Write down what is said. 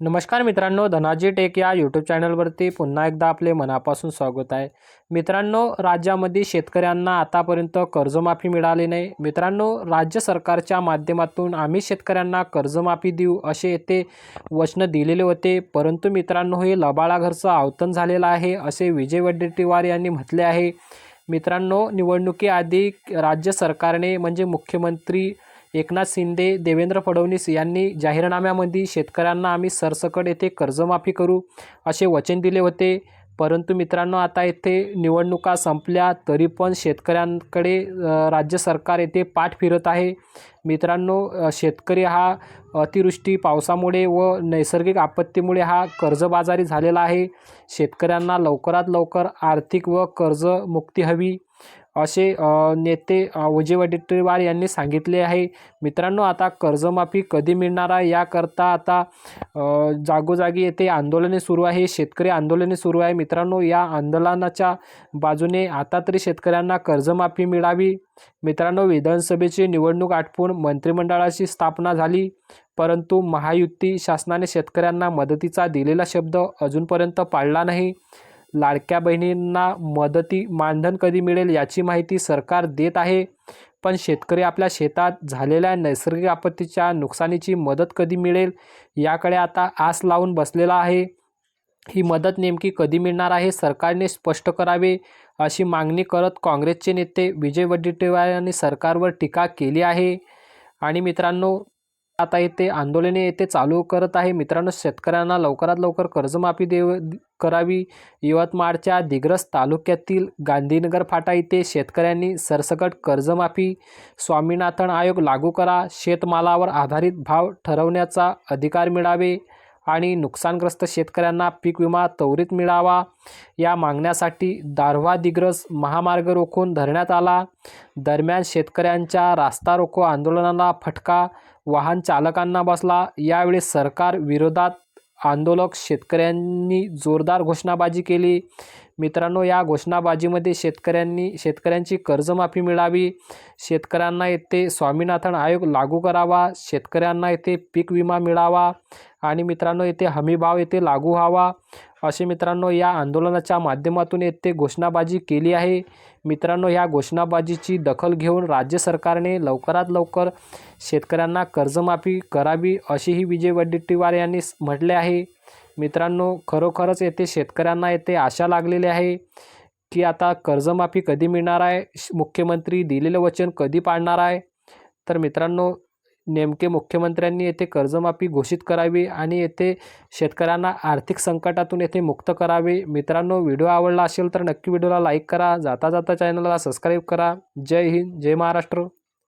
नमस्कार मित्रांनो धनाजी टेक या यूट्यूब चॅनलवरती पुन्हा एकदा आपले मनापासून स्वागत आहे. मित्रांनो राज्यामध्ये शेतकऱ्यांना आतापर्यंत कर्जमाफी मिळाली नाही. मित्रांनो राज्य सरकारच्या माध्यमातून आम्ही शेतकऱ्यांना कर्जमाफी देऊ असे येथे वचनं दिलेले होते. परंतु मित्रांनो हे लबाळा घरचं आवतन झालेलं आहे असे विजय वडेट्टीवार यांनी म्हटले आहे. मित्रांनो निवडणुकीआधी राज्य सरकारने म्हणजे मुख्यमंत्री एकनाथ शिंदे देवेंद्र फडणवीस यांनी जाहीरनाम्यामध्ये शेतकऱ्यांना आम्ही सरसकट येथे कर्जमाफी करू असे वचन दिले होते. परंतु मित्रांनो आता येथे निवडणुका संपल्या तरी पण शेतकऱ्यांकडे राज्य सरकार येथे पाठ फिरत आहे. मित्रांनो शेतकरी हा अतिवृष्टी पावसामुळे व नैसर्गिक आपत्तीमुळे हा कर्जबाजारी झालेला आहे. शेतकऱ्यांना लवकरात लवकर आर्थिक व कर्जमुक्ती हवी. असे नेते विजय वडेट्टीवार यांनी सांगितले आहे. मित्रांनो आता कर्जमाफी कधी मिळणार आहे? याकरता आता जागोजागी येथे आंदोलने सुरू आहे. शेतकरी आंदोलने सुरू आहे. मित्रांनो या आंदोलनाच्या बाजूने आता तरी शेतकऱ्यांना कर्जमाफी मिळावी. मित्रांनो विधानसभेची निवडणूक आटपून मंत्रिमंडळाची स्थापना झाली. परंतु महायुती शासनाने शेतकऱ्यांना मदतीचा दिलेला शब्द अजूनपर्यंत पाळला नाही. लाडक्या बहिणींना मदती मानधन कधी मिळेल याची माहिती सरकार देत आहे. पण शेतकरी आपल्या शेतात झालेल्या नैसर्गिक आपत्तीच्या नुकसानीची मदत कधी मिळेल याकडे आता आस लावून बसलेला आहे. ही मदत नेमकी कधी मिळणार आहे सरकारने स्पष्ट करावे अशी मागणी करत काँग्रेसचे नेते विजय वडेट्टीवार यांनी सरकारवर टीका केली आहे. आणि मित्रांनो आता येथे आंदोलने येथे चालू करत आहे. मित्रांनो शेतकऱ्यांना लवकरात लवकर कर्जमाफी देव करावी. यवतमाळच्या दिग्रस तालुक्यातील गांधीनगर फाटा येथे शेतकऱ्यांनी सरसकट कर्जमाफी स्वामीनाथन आयोग लागू करा. शेतमालावर आधारित भाव ठरवण्याचा अधिकार मिळावे आणि नुकसानग्रस्त शेतकऱ्यांना पीक विमा त्वरित मिळावा. या मागण्यासाठी दारव्हा दिग्रस महामार्ग रोखून धरण्यात आला. दरम्यान शेतकऱ्यांच्या रास्ता रोको आंदोलनाला फटका वाहन चालकांना बसला. यावेळी सरकार विरोधात आंदोलक शेतकऱ्यांनी जोरदार घोषणाबाजी केली. मित्रांनो या घोषणाबाजीमध्ये शेतकऱ्यांनी शेतकऱ्यांची कर्जमाफी मिळावी शेतकऱ्यांना येथे स्वामीनाथन आयोग लागू करावा शेतकऱ्यांना येथे पीक विमा मिळावा आणि मित्रांनो येथे हमीभाव येथे लागू व्हावा असे मित्रांनो या आंदोलनाच्या माध्यमातून येथे घोषणाबाजी केली आहे. मित्रांनो ह्या घोषणाबाजीची दखल घेऊन राज्य सरकारने लवकरात लवकर शेतकऱ्यांना कर्जमाफी करावी अशीही विजय वडेट्टीवार यांनी म्हटले आहे. मित्रांनो खरोखरच येथे शेतकऱ्यांना येथे आशा लागलेली आहे की आता कर्जमाफी कधी मिळणार आहे? मुख्यमंत्री दिलेलं वचन कधी पाळणार आहे? तर मित्रांनो नेमके मुख्यमंत्र्यांनी येथे कर्जमाफी घोषित करावी आणि येथे शेतकऱ्यांना आर्थिक संकटातून येथे मुक्त करावे. मित्रांनो व्हिडिओ आवडला असेल तर नक्की व्हिडिओला लाईक करा. जाता जाता चॅनलला सबस्क्राईब करा. जय हिंद जय महाराष्ट्र.